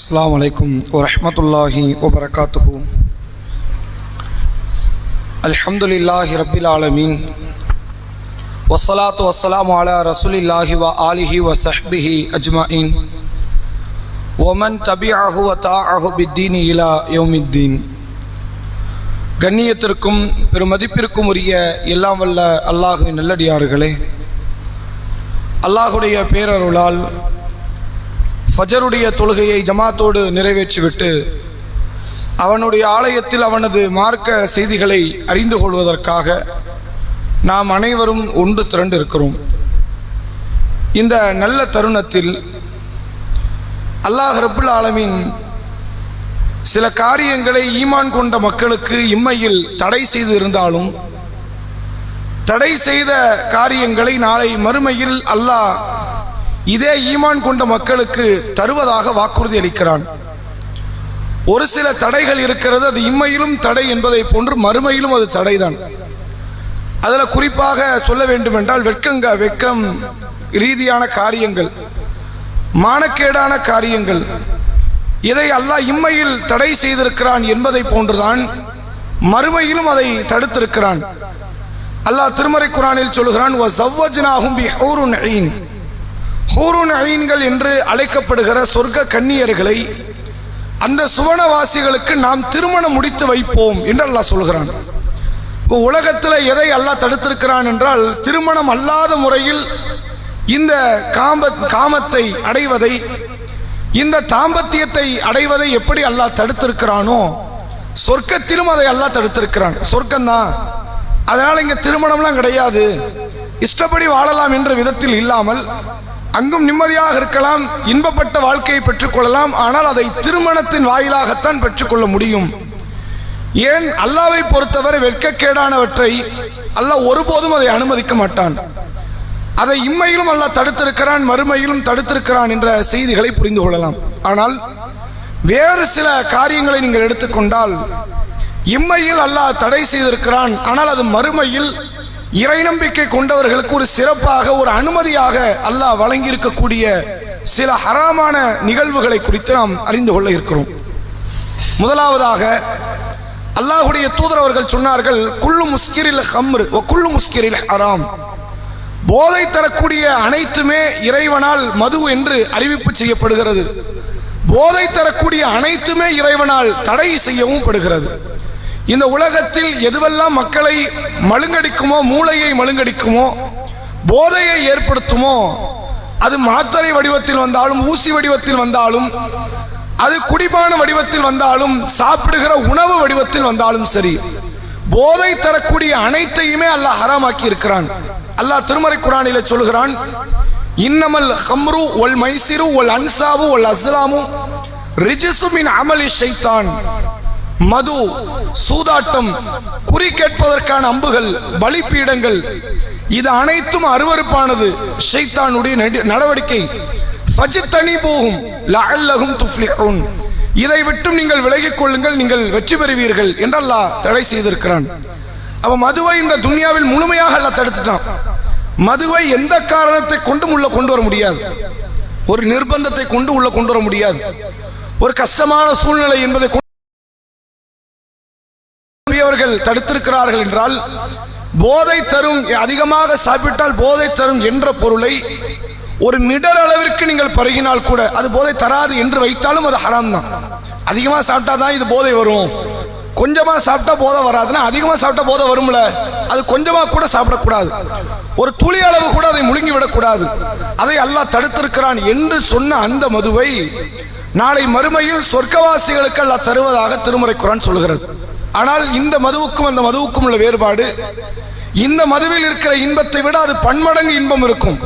அஸ்லாம் வலைக்கும் வரமத்துல்லாஹி வபரகாத்துஹூ அல்ஹம்துலில்லாஹி ரபில் ஆலமீன் வசலாத்து வசலாம் அலா ரசூலில்லாஹி வ ஆலிஹி வ அஜ்மாயின் ஒமன் தபி வ தாஹு பித்தீன் இலா யோமித்தீன் கண்ணியத்திற்கும் பெருமதிப்பிற்கும் உரிய எல்லாம் வல்ல அல்லாஹுவின் நல்லடியார்களே. அல்லாஹுடைய பேரருளால் ஃபஜருடைய தொழுகையை ஜமாத்தோடு நிறைவேற்றிவிட்டு அவனுடைய ஆலயத்தில் அவனது மார்க்க செய்திகளை அறிந்து கொள்வதற்காக நாம் அனைவரும் ஒன்று திரண்டு இருக்கிறோம் இந்த நல்ல தருணத்தில் அல்லாஹ் ரபுல் ஆலமின் சில காரியங்களை ஈமான் கொண்ட மக்களுக்கு இம்மையில் தடை செய்து இருந்தாலும் தடை செய்த காரியங்களை நாளை மறுமையில் அல்லாஹ் இதே ஈமான் கொண்ட மக்களுக்கு தருவதாக வாக்குறுதி அளிக்கிறான். ஒரு சில தடைகள் இருக்கிறது அது இம்மையிலும் தடை என்பதை போன்று மறுமையிலும் அது தடைதான். அதில் குறிப்பாக சொல்ல வேண்டுமென்றால் வெட்கங்க வெட்கம் ரீதியான காரியங்கள் மானக்கேடான காரியங்கள். இதை அல்லாஹ் இம்மையில் தடை செய்திருக்கிறான் என்பதை போன்றுதான் மறுமையிலும் அதை தடுத்திருக்கிறான். அல்லாஹ் திருமறை குரானில் சொல்கிறான் ஹூருன் அயின்கள் என்று அழைக்கப்படுகிற சொர்க்க கன்னியர்களை அந்த சுவனவாசிகளுக்கு நாம் திருமணம் முடித்து வைப்போம் என்று அல்லாஹ் சொல்கிறான். இப்போ உலகத்தில் எதை அல்லாஹ் தடுத்திருக்கிறான் என்றால் திருமணம் அல்லாத முறையில் இந்த காம காமத்தை அடைவதை இந்த தாம்பத்தியத்தை அடைவதை எப்படி அல்லாஹ் தடுத்திருக்கிறானோ சொர்க்கத்திலும் அதை அல்லாஹ் தடுத்திருக்கிறான். சொர்க்கம்தான். அதனால் இங்கே திருமணம்லாம் கிடையாது. இஷ்டப்படி வாழலாம் என்ற விதத்தில் இல்லாமல் அங்கும் நிம்மதியாக இருக்கலாம் இன்பப்பட்ட வாழ்க்கையை பெற்றுக்கொள்ளலாம். ஆனால் அதை திருமணத்தின் வாயிலாகத்தான் பெற்றுக்கொள்ள முடியும். ஏன்? அல்லாவை பொறுத்தவரை வெட்கக்கேடானவற்றை அல்லாஹ் ஒருபோதும் அதை அனுமதிக்க மாட்டான். அதை இம்மையிலும் அல்லாஹ் தடுத்திருக்கிறான் மறுமையிலும் தடுத்திருக்கிறான் என்ற செய்திகளை புரிந்து கொள்ளலாம். ஆனால் வேறு சில காரியங்களை நீங்கள் எடுத்துக்கொண்டால் இம்மையில் அல்லாஹ் தடை செய்திருக்கிறான். ஆனால் அது மறுமையில் இறை நம்பிக்கை கொண்டவர்களுக்கு ஒரு சிறப்பாக ஒரு அனுமதியாக அல்லாஹ் வழங்கியிருக்கக்கூடிய சில ஹராமான நிகழ்வுகளை குறித்து நாம் அறிந்து கொள்ள இருக்கிறோம். முதலாவதாக அல்லாஹுடைய தூதர் அவர்கள் சொன்னார்கள் குள்ளு முஸ்கிரில் ஹம்ரு ஓ குள்ளு முஸ்கிரில் ஹராம். போதை தரக்கூடிய அனைத்துமே இறைவனால் மது என்று அறிவிப்பு செய்யப்படுகிறது. போதை தரக்கூடிய அனைத்துமே இறைவனால் தடை செய்யவும் படுகிறது. இந்த உலகத்தில் எதுவெல்லாம் மக்களை மழுங்கடிக்குமோ மூளையை மழுங்கடிக்குமோ போதையை ஏற்படுத்துமோ அது மாத்திரை வடிவத்தில் வந்தாலும் ஊசி வடிவத்தில் வந்தாலும் அது குடிபான வடிவத்தில் வந்தாலும் சாப்பிடுகிற உணவு வடிவத்தில் வந்தாலும் சரி போதை தரக்கூடிய அனைத்தையுமே அல்லாஹ் ஹராமாக்கி இருக்கிறான். அல்லாஹ் திருமறை குரானில சொல்கிறான் இன்னமல் ஹம்ரு ஒல் மைசிரு ஒல் அன்சாவு ஒல் அஸ்லாமு ரிஜிசுமின் அமலி ஷைத்தான். மது சூதாட்டம் குறி கேட்பதற்கான அம்புகள் பலிப்பீடங்கள் இது அனைத்தும் அருவறுப்பானது ஷைத்தானுடைய நடவடிக்கை. சஜித்தனி போகும். லஅல்லஹும் துஃப்லிஹூன். இதை விட்டும் நீங்கள் விலகிக் கொள்ளுங்கள் நீங்கள் வெற்றி பெறுவீர்கள் என்று அல்லாஹ் தடை செய்திருக்கிறான். அவ மதுவை இந்த துன்யாவில் முழுமையாக அல்லாஹ் தடுத்துட்டான். மதுவை எந்த காரணத்தை கொண்டும் உள்ள கொண்டு வர முடியாது. ஒரு நிர்பந்தத்தை கொண்டு உள்ள கொண்டு வர முடியாது. ஒரு கஷ்டமான சூழ்நிலை என்பதை அவர்கள் தடுத்திருக்கிறார்கள் என்றால் போதை தரும் அதிகமாக சாப்பிட்டால் போதை தரும் என்ற பொருளை ஒரு மிடர் அளவிற்கு நீங்கள் பருகினால் கூட அது போதை தராது என்று வைத்தாலும் அது ஹராம் தான். அதிகமாக சாப்பிட்டா தான் இது போதை வரும். கொஞ்சமாக சாப்பிட்டா போதை வராதுன்னா அதிகமாக சாப்பிட்டா போதை வரும்ல அது கொஞ்சமாக கூட சாப்பிடக்கூடாது. ஒரு துளி அளவு கூட அதை முழுங்கி விடக்கூடாது. அதை அல்லாஹ் தடுத்திருக்கிறான் என்று சொன்ன அந்த மதுவை நாளை மறுமையில் சொர்க்கவாசிகளுக்கு அல்லாஹ் தருவதாக திருமுறை குரான் சொல்கிறது. ஆனால் இந்த மதுவுக்கும் அந்த மதுவுக்கும் உள்ள வேறுபாடு இந்த மதுவில் இருக்கிற இன்பத்தை விட அது பன்மடங்கு இன்பம் இருக்கும்.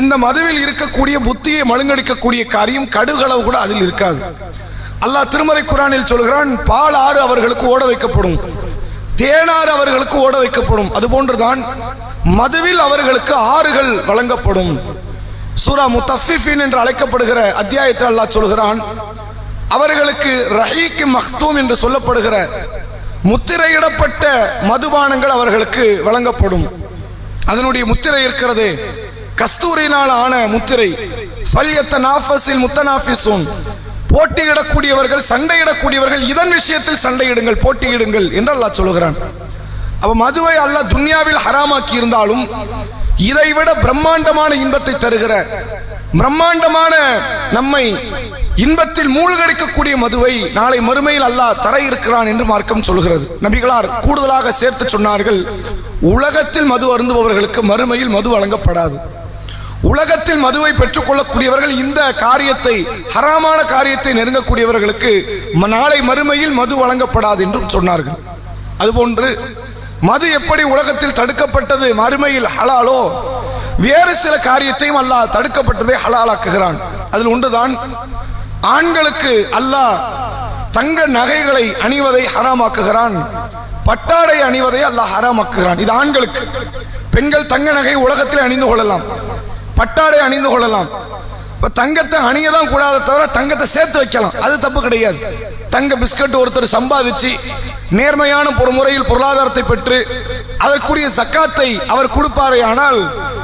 இந்த மதுவில் இருக்கக்கூடிய புத்தியை மழுங்கடிக்கக்கூடிய காரியம் கடுகளவு கூட அதில் இருக்காது. அல்லாஹ் திருமறை குரானில் சொல்கிறான் பால் ஆறு அவர்களுக்கு ஓட வைக்கப்படும் தேனாறு அவர்களுக்கு ஓட வைக்கப்படும். அதுபோன்றுதான் மதுவில் அவர்களுக்கு ஆறுகள் வழங்கப்படும். சூரா முத்தஃபிஃபின் என்று அழைக்கப்படுகிற அத்தியாயத்தில் அல்லாஹ் சொல்கிறான் அவர்களுக்கு ரஹீக்கு மஹ்தூம் என்று சொல்லப்படுகிற முத்திரையிடப்பட்ட மதுபானங்கள் அவர்களுக்கு வழங்கப்படும். அதனுடைய முத்திரை இருக்கிறது. கஸ்தூரினால் ஆன முத்திரை. ஃபல்யத்த நாஃபஸில் முத்தனாஃபிசூன் போட்டியிடக்கூடியவர்கள் சண்டையிடக்கூடியவர்கள் இதன் விஷயத்தில் சண்டையிடுங்கள் போட்டியிடுங்கள் என்று அல்லாஹ் சொல்கிறான். அப்ப மதுவை அல்லாஹ் துன்யாவில் ஹராமாக்கி இருந்தாலும் இதைவிட பிரம்மாண்டமான இன்பத்தை தருகிற பிரம்மாண்டமான நம்மை இன்பத்தில் மூழ்கடிக்கக்கூடிய மதுவை நாளை மறுமையில் அல்லாஹ் தர இருக்கிறான் என்று மார்க்கம் சொல்கிறது. நபிகளார் கூடுதலாக சேர்த்து சொன்னார்கள் உலகத்தில் மது அருந்துபவர்களுக்கு மறுமையில் மது வழங்கப்படாது. உலகத்தில் மதுவை பெற்றுக்கொள்ளக்கூடியவர்கள் இந்த காரியத்தை ஹராமான காரியத்தை நெருங்கக்கூடியவர்களுக்கு ம- நாளை மறுமையில் மது வழங்கப்படாது என்றும் சொன்னார்கள். அதுபோன்று மது எப்படி உலகத்தில் தடுக்கப்பட்டது மறுமையில் ஹலாலோ வேறு சில காரியத்தையும் அல்லாஹ் தடுக்கப்பட்டதை ஹலாலாக்குகிறான். அதில் ஒன்றுதான் ஆண்களுக்கு அல்லாஹ் தங்க நகைகளை அணிவதை ஹராமாக்குகிறான். பட்டாடை அணிவதை அல்லாஹ் ஹராமாக்குகிறான். இது ஆண்களுக்கு. பெண்கள் தங்க நகை உலகத்தில் அணிந்து கொள்ளலாம். பட்டாடை அணிந்து கொள்ளலாம். இப்ப தங்கத்தை அணியதான் கூடாத தவிர தங்கத்தை சேர்த்து வைக்கலாம். அது தப்பு கிடையாது. தங்க பிஸ்கட் ஒருத்தர் சம்பாதிச்சு நேர்மையான ஒரு முறையில் பொருளாதாரத்தை பெற்று அதற்குரிய சக்காத்தை அவர் கொடுப்பாரே ஆனால்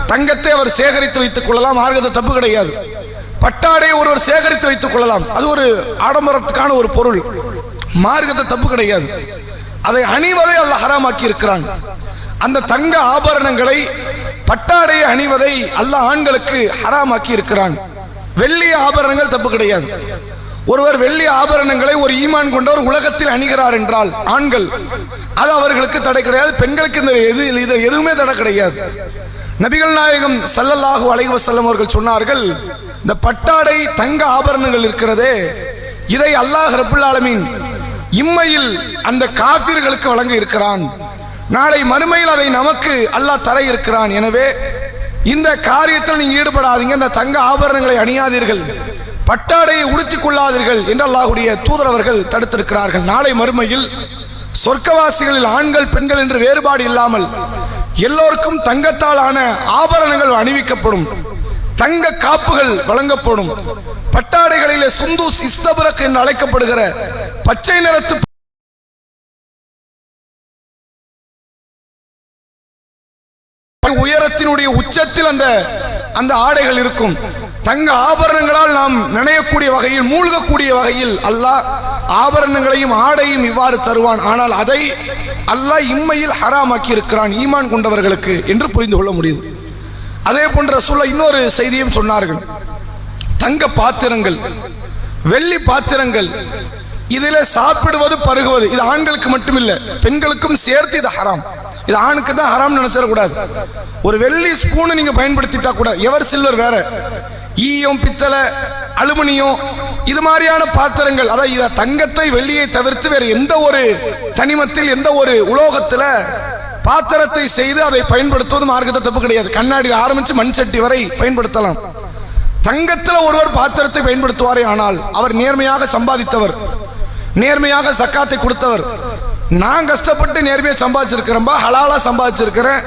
தங்கத்தை அவர் சேகரித்து வைத்துக் கொள்ளலாம். மார்க்கத்தை தப்பு கிடையாது. பட்டாடை ஒருவர் சேகரித்து வைத்துக் கொள்ளலாம். அது ஒரு ஆடம்பரத்துக்கான ஒரு பொருள். மார்க்கத்தை தப்பு கிடையாது. அதை அணிவதை அல்ல ஹராமாக்கி இருக்கிறான் அந்த தங்க ஆபரணங்களை பட்டாடையை அணிவதை அல்ல ஆண்களுக்கு ஹராமாக்கி இருக்கிறான் வெள்ளி ஆபரணங்கள் தப்பு கிடையாது. ஒருவர் வெள்ளி ஆபரணங்களை ஒரு ஈமான் கொண்டவர் உலகத்தில் அணிகிறார் என்றால் ஆண்கள் அது அவர்களுக்கு தடை கிடையாது. பெண்களுக்கு இந்த எது இது எதுவுமே தடை கிடையாது. நபிகள் நாயகம் சல்லல்லாஹு அலைவசல்லம் அவர்கள் சொன்னார்கள் இந்த பட்டாடை தங்க ஆபரணங்கள் இருக்கிறதே இதை அல்லாஹ் ரபுல் ஆலமீன் இம்மையில் அந்த காபிர்களுக்கு வழங்க இருக்கிறான். நாளை மறுமையில் அதை நமக்கு அல்லாஹ் தர இருக்கிறான். எனவே இந்த காரியத்தில் நீங்க ஈடுபடாதீங்க இந்த தங்க ஆபரணங்களை அணியாதீர்கள். பட்டாடையை உடுத்திக் கொள்ளாதீர்கள் என்று அல்லாஹுடைய தூதரவர்கள் தடுத்திருக்கிறார்கள். நாளை மறுமையில் சொர்க்கவாசிகளில் ஆண்கள் பெண்கள் என்று வேறுபாடு இல்லாமல் எல்லோருக்கும் தங்கத்தால் ஆன ஆபரணங்கள் அணிவிக்கப்படும். தங்க காப்புகள் வழங்கப்படும். பட்டாடைகளிலே சுந்தூஸ் இஸ்தபரக் என்று அழைக்கப்படுகிற பச்சை நிறத்து உயரத்தினுடைய உச்சத்தில் அந்த அந்த ஆடைகள் இருக்கும். தங்க ஆபரணங்களால் நாம் நினையக்கூடிய வகையில் மூழ்கக்கூடிய வகையில் அல்லாஹ் ஆபரணங்களையும் ஆடையும் இவ்வாறு தருவான். ஆனால் அதை அல்லாஹ் இம்மையில் ஹராமாக்கி இருக்கிறான் ஈமான் கொண்டவர்களுக்கு என்று புரிந்து கொள்ள முடியுது. அதே போன்ற சொல்ல இன்னொரு செய்தியும் சொன்னார்கள். தங்க பாத்திரங்கள் வெள்ளி பாத்திரங்கள் இதில் சாப்பிடுவது பருகுவது இது ஆண்களுக்கு மட்டுமில்லை பெண்களுக்கும் சேர்த்து இது ஹராம். இது ஆணுக்கு தான் ஹராம் நினைச்சிடக்கூடாது. ஒரு வெள்ளி ஸ்பூனை நீங்கள் பயன்படுத்திட்டா கூட எவர் சில்வர் வேற? ஈயம் பித்தளை அலுமினியம் இது மாதிரியான பாத்திரங்கள் அதாவது இதை தங்கத்தை வெள்ளியை தவிர்த்து வேறு எந்த ஒரு தனிமத்தில் எந்த ஒரு உலோகத்தில் பாத்திரத்தை செய்து அதை பயன்படுத்துவது மார்க்கத்தை தப்பு கிடையாது. கண்ணாடி ஆரம்பிச்சு மண் சட்டி வரை பயன்படுத்தலாம். தங்கத்தில் ஒருவர் பாத்திரத்தை பயன்படுத்துவாரே ஆனால் அவர் நேர்மையாக சம்பாதித்தவர். நேர்மையாக சக்காத்தை கொடுத்தவர். நான் கஷ்டப்பட்டு நேர்மையாக சம்பாதிச்சிருக்கிறேன்பா ஹலாலா சம்பாதிச்சிருக்கிறேன்.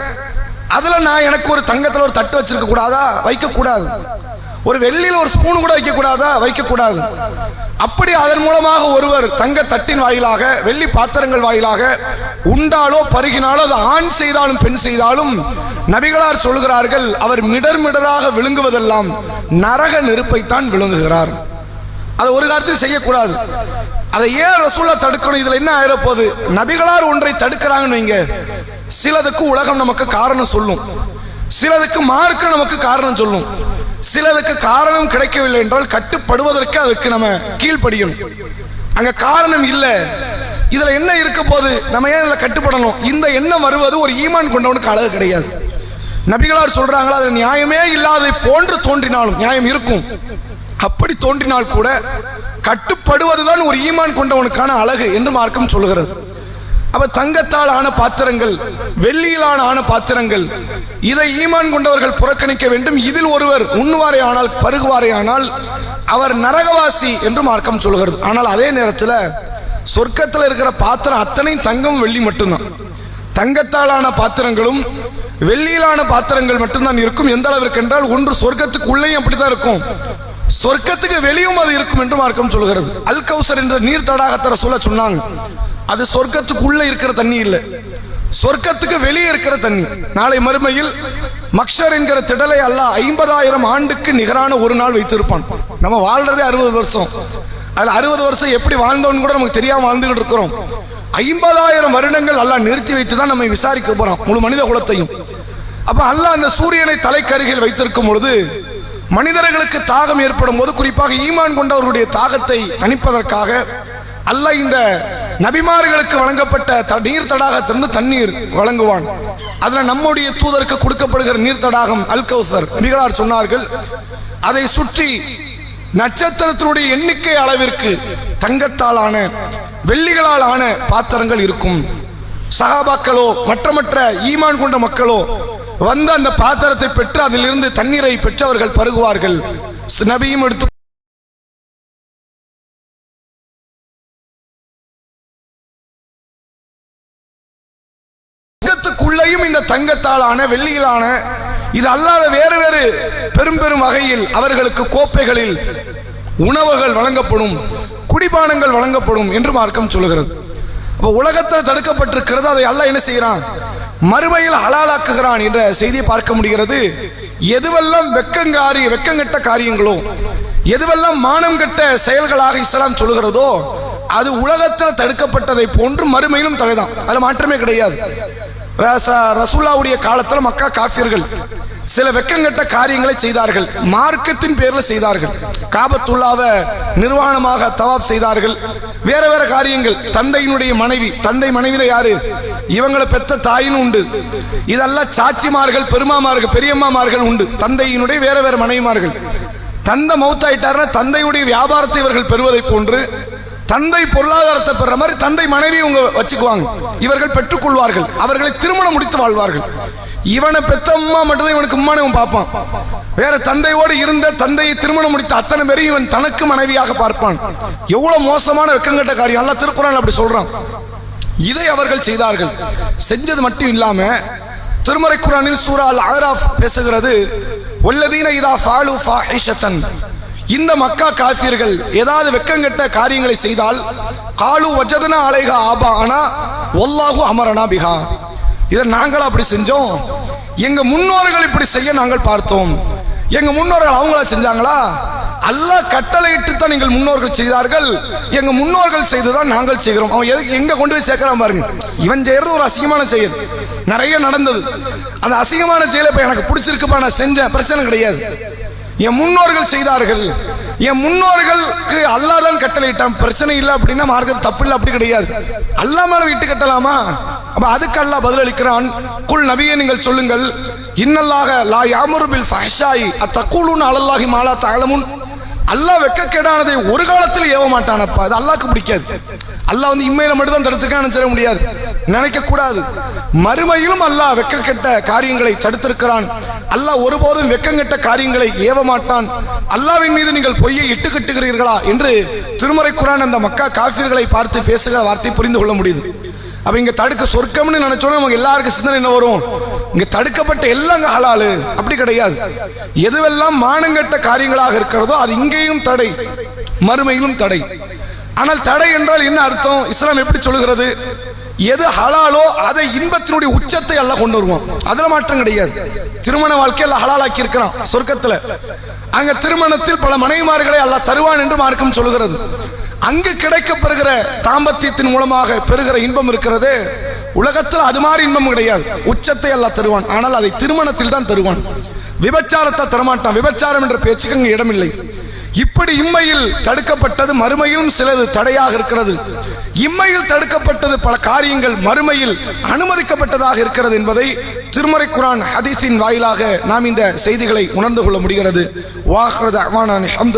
அதுல நான் எனக்கு ஒரு தங்கத்தில் ஒரு தட்டு வச்சிருக்க கூடாதா? வைக்க கூடாது ஒரு வெள்ளியில் ஒரு ஸ்பூன் கூட வைக்கக்கூடாதா? வைக்கக்கூடாது. அப்படி அதன் மூலமாக ஒருவர் தங்க தட்டின் வாயிலாக வெள்ளி பாத்திரங்கள் வாயிலாக உண்டாலோ பருகினாலோ அது ஆண் செய்தாலும் பெண் செய்தாலும் நபிகளார் சொல்கிறார்கள் அவர் மிடர் மிடராக விழுங்குவதெல்லாம் நரக நெருப்பைத்தான் விழுங்குகிறார். அதை ஒரு காலத்தில் செய்யக்கூடாது. அதை ஏன் ரசூலா தடுக்கணும்? இதுல என்ன ஆயிரப்போகுது? நபிகளார் ஒன்றை தடுக்கிறாங்கன்னு வைங்க. சிலதுக்கு உலகம் நமக்கு காரணம் சொல்லும். சிலதுக்கு மார்க்கம் நமக்கு காரணம் சொல்லும். சிலதுக்கு காரணம் கிடைக்கவில்லை என்றால் கட்டுப்படுவதற்கு அதுக்கு நம்ம கீழ்ப்படியணும். அங்க காரணம் இல்லை. இதுல என்ன இருக்க போது நம்ம ஏன் இதில் கட்டுப்படணும்? இந்த எண்ணம் வருவது ஒரு ஈமான் கொண்டவனுக்கு அழகு கிடையாது. நபிகளார் சொல்றாங்களா அது நியாயமே இல்லாத போன்று தோன்றினாலும் நியாயம் இருக்கும். அப்படி தோன்றினால் கூட கட்டுப்படுவதுதான் ஒரு ஈமான் கொண்டவனுக்கான அழகு என்று மார்க்கம் சொல்கிறது அப்ப தங்கத்தால் ஆன பாத்திரங்கள் வெள்ளியிலான ஆன பாத்திரங்கள் இதை ஈமான் கொண்டவர்கள் புறக்கணிக்க வேண்டும். இதில் ஒருவர் உண்ணுவாரே ஆனால் பருகுவாரே ஆனால் அவர் நரகவாசி என்று மார்க்கம் சொல்கிறது. ஆனால் அதே நேரத்தில் சொர்க்கத்தில் இருக்கிற பாத்திரம் அத்தனையும் தங்கம் வெள்ளி மட்டும்தான். தங்கத்தாலான பாத்திரங்களும் வெள்ளியிலான பாத்திரங்கள் மட்டும்தான் இருக்கும். எந்த அளவிற்கு என்றால் ஒன்று சொர்க்கத்துக்கு உள்ளேயும் அப்படித்தான் இருக்கும். சொர்க்கத்துக்கு வெளியும் அது இருக்கும் என்று மார்க்கம் சொல்கிறது. அல் கௌசர் என்ற நீர் தடாகத்தர சொல்ல சொன்னாங்க. அது சொர்க்கத்துக்குள்ள இருக்கிற தண்ணி இல்லை. சொர்க்கத்துக்கு வெளியே இருக்கிற தண்ணி. நாளை மறுமையில் மக்ஷர் என்கிற திடலை அல்லாஹ் ஐம்பதாயிரம் ஆண்டுக்கு நிகரான ஒரு நாள் வைத்திருப்பான். நம்ம வாழ்றதே அறுபது வருஷம். அதில் அறுபது வருஷம் எப்படி வாழ்ந்தோன்னு கூட நமக்கு தெரியாம வாழ்ந்துகிட்டு இருக்கிறோம். ஐம்பதாயிரம் வருடங்கள் அல்லா நிறுத்தி வைத்து தான் நம்மை விசாரிக்க போறான் முழு மனித குலத்தையும். அப்ப அல்லாஹ் அந்த சூரியனை தலைக்கருகில் வைத்திருக்கும் பொழுது மனிதர்களுக்கு தாகம் ஏற்படும் போது குறிப்பாக ஈமான் கொண்டவர்களுடைய தாகத்தை தணிப்பதற்காக அல்லாஹ் இந்த நபிமார்களுக்கு வழங்கப்பட்ட நீர் தடாகத்திலிருந்து தண்ணீர் வழங்குவான். அதில் நம்முடைய தூதருக்கு கொடுக்கப்படுகிற நீர் தடாகம் அல் கௌசர். நபிகளார் சொன்னார்கள் அதை சுற்றி நட்சத்திரத்தினுடைய எண்ணிக்கை அளவிற்கு தங்கத்தாலான வெள்ளிகளால் ஆன பாத்திரங்கள் இருக்கும். சகாபாக்களோ மற்ற மற்ற ஈமான் கொண்ட மக்களோ வந்து அந்த பாத்திரத்தை பெற்று அதிலிருந்து தண்ணீரை பெற்றவர்கள் பருகுவார்கள். நபியும் எடுத்து தங்கத்தாலான வெள்ளியிலான இது அல்லாத வேறு வேறு பெரும் பெரும் வகையில் அவர்களுக்கு கோப்பைகளில் உணவுகள் வழங்கப்படும் குடிபானங்கள் வழங்கப்படும் என்று மார்க்கம் சொல்கிறது அப்போ உலகத்தில் தடுக்கப்பட்டிருக்கிறது அதை அல்ல என்ன செய்கிறான்? மறுமையில் ஹலாலாக்குகிறான் என்ற செய்தியை பார்க்க முடிகிறது. எதுவெல்லாம் வெக்கங்காரி வெக்கங்கட்ட காரியங்களோ எதுவெல்லாம் மானம் கெட்ட செயல்களாக இஸ்லாம் சொல்லுகிறதோ அது உலகத்தில் தடுக்கப்பட்டதை போன்று மறுமையிலும் தடைதான். அது மாற்றமே கிடையாது. ரசூல்லாவுடைய காலத்தில் மக்கா காஃபியர்கள் சில வெக்கங்கெட்ட காரியங்களை செய்தார்கள். மார்க்கத்தின் பேரில் செய்தார்கள். காபத்துல்லாவை நிர்வாணமாக தவாப் செய்தார்கள். வேற வேற காரியங்கள். தந்தையினுடைய மனைவி. தந்தை மனைவியில யாரு? இவங்களை பெத்த தாயின்னு உண்டு. இதெல்லாம் சாட்சிமார்கள் பெருமாமார்கள் பெரியம்மாமார்கள் உண்டு. தந்தையினுடைய வேற வேற மனைவிமார்கள். தந்தை மௌத்தாயிட்டாருன்னா தந்தையுடைய வியாபாரத்தை இவர்கள் பெறுவதை போன்று தந்தை பொருளாதாரத்தை பெற மாதிரி தந்தை மனைவி உங்க வச்சுக்குவாங்க. இவர்கள் பெற்றுக்கொள்வார்கள். அவர்களை திருமணம் முடித்து வாழ்வார்கள். இவனை பெத்த அம்மா மட்டும்தான் இவனுக்கு உம்மானு இவன் பார்ப்பான். வேற தந்தையோடு இருந்த தந்தையை திருமணம் முடித்த அத்தனை பேரையும் இவன் தனக்கு மனைவியாக பார்ப்பான். எவ்வளவு மோசமான வெக்கங்கட்ட காரியம். நல்லா திருக்குறள் அப்படி சொல்றான். இதை அவர்கள் செய்தார்கள். செஞ்சது மட்டும் இல்லாம திருமறை குரானில் சூரா அல் ஆராஃப் பேசுகிறது ஒல்லதீன இதா ஃபாலு ஃபாஹிஷத்தன். இந்த மக்கா காஃபியர்கள் ஏதாவது வெக்கங்கெட்ட காரியங்களை செய்தால் காலு வஜதனா அலைகா ஆபா ஆனா ஒல்லாஹு அமரனா பிஹா. இதை நாங்கள் அப்படி செஞ்சோம். எங்க முன்னோர்கள் இப்படி செய்ய நாங்கள் பார்த்தோம். எங்க முன்னோர்கள் அவங்களா செஞ்சாங்களா? அல்லா கட்டளையிட்டு தான் நீங்கள் முன்னோர்கள் செய்தார்கள். எங்க முன்னோர்கள் செய்துதான் நாங்கள் செய்கிறோம். அவன் எதுக்கு எங்க கொண்டு போய் சேர்க்கிறான் பாருங்க. இவன் செய்யறது ஒரு அசிங்கமான செயல். நிறைய நடந்தது. அந்த அசிங்கமான செயலை இப்ப எனக்கு பிடிச்சிருக்குப்பா நான் செஞ்சேன். பிரச்சனை கிடையாது. என் முன்னோர்கள் செய்தார்கள். என் முன்னோர்களுக்கு அல்லாதான் கட்டளையிட்டான். பிரச்சனை இல்லை அப்படின்னா மார்க்கம் தப்பு இல்லை அப்படி கிடையாது. அல்லா மேல விட்டு கட்டலாமா? அப்ப அதுக்கு அல்லா பதிலளிக்கிறான். குல் நபியை நீங்கள் சொல்லுங்கள். இன்னல்லாக லா யாமுரு பில் ஃபஹ்ஷாயி அத்தக்கூலுன் அலல்லாஹி மாலா தஅலமுன். அல்லாஹ் வெக்கக்கேடானதை ஒரு காலத்தில் ஏவ மாட்டானப்பா. அது அல்லாக்கு பிடிக்காது. அல்லாஹ் வந்து இம்மையில மட்டும் தான் தடுத்துக்கான்னு சொல்ல முடியாது. நினைக்க கூடாது மறுமையிலும் அல்லாஹ் வெக்கக்கெட்ட காரியங்களை தடுத்திருக்கிறான். அல்லாஹ் ஒருபோதும் வெக்கங்கெட்ட காரியங்களை ஏவ மாட்டான் அல்லாவின் மீது நீங்கள் பொய்யை இட்டு கட்டுகிறீர்களா என்று திருமறை குரான் அந்த மக்கா காஃபிர்களை பார்த்து பேசுகிற வார்த்தை புரிந்து கொள்ள முடியுது. அப்ப இங்க தடுக்க சொர்க்கம்னு நினைச்சோன்னா நமக்கு எல்லாருக்கும் சிந்தனை என்ன வரும்? இங்க தடுக்கப்பட்ட எல்லாம் ஹலாலு. அப்படி கிடையாது. எதுவெல்லாம் மானங்கெட்ட காரியங்களாக இருக்கிறதோ அது இங்கேயும் தடை. மறுமையிலும் தடை. ஆனால் தடை என்றால் என்ன அர்த்தம்? இஸ்லாம் எப்படி சொல்லுகிறது? எது ஹலாலோ அதை இன்பத்தினுடைய உச்சத்தை எல்லாம் கொண்டு வருவோம் அதுல மாற்றம் கிடையாது. திருமண வாழ்க்கையில் ஹலாலாக்கி இருக்கிறான் சொர்க்கத்துல. அங்க திருமணத்தில் பல மனைவிமார்களை அல்லாஹ் தருவான் என்று மார்க்கம் சொல்லுகிறது. அங்கு கிடைக்கப்பெறுகிற தாம்பத்தியத்தின் மூலமாக பெறுகிற இன்பம் இருக்கிறது. உலகத்தில் அது மாதிரி இன்பம் கிடையாது. உச்சத்தை எல்லாம் தருவான். ஆனால் அதை திருமணத்தில் தான் தருவான். விபச்சாரத்தை தரமாட்டான். விபச்சாரம் என்ற பேச்சுக்கு அங்கு இடமில்லை. இப்படி இம்மையில் தடுக்கப்பட்டது மறுமையிலும் சிலது தடையாக இருக்கிறது. இம்மையில் தடுக்கப்பட்டது பல காரியங்கள் மறுமையில் அனுமதிக்கப்பட்டதாக இருக்கிறது என்பதை திருமறை குரான் ஹதீஸின் வாயிலாக நாம் இந்த செய்திகளை உணர்ந்து கொள்ள முடிகிறது. வாஹ்ரத்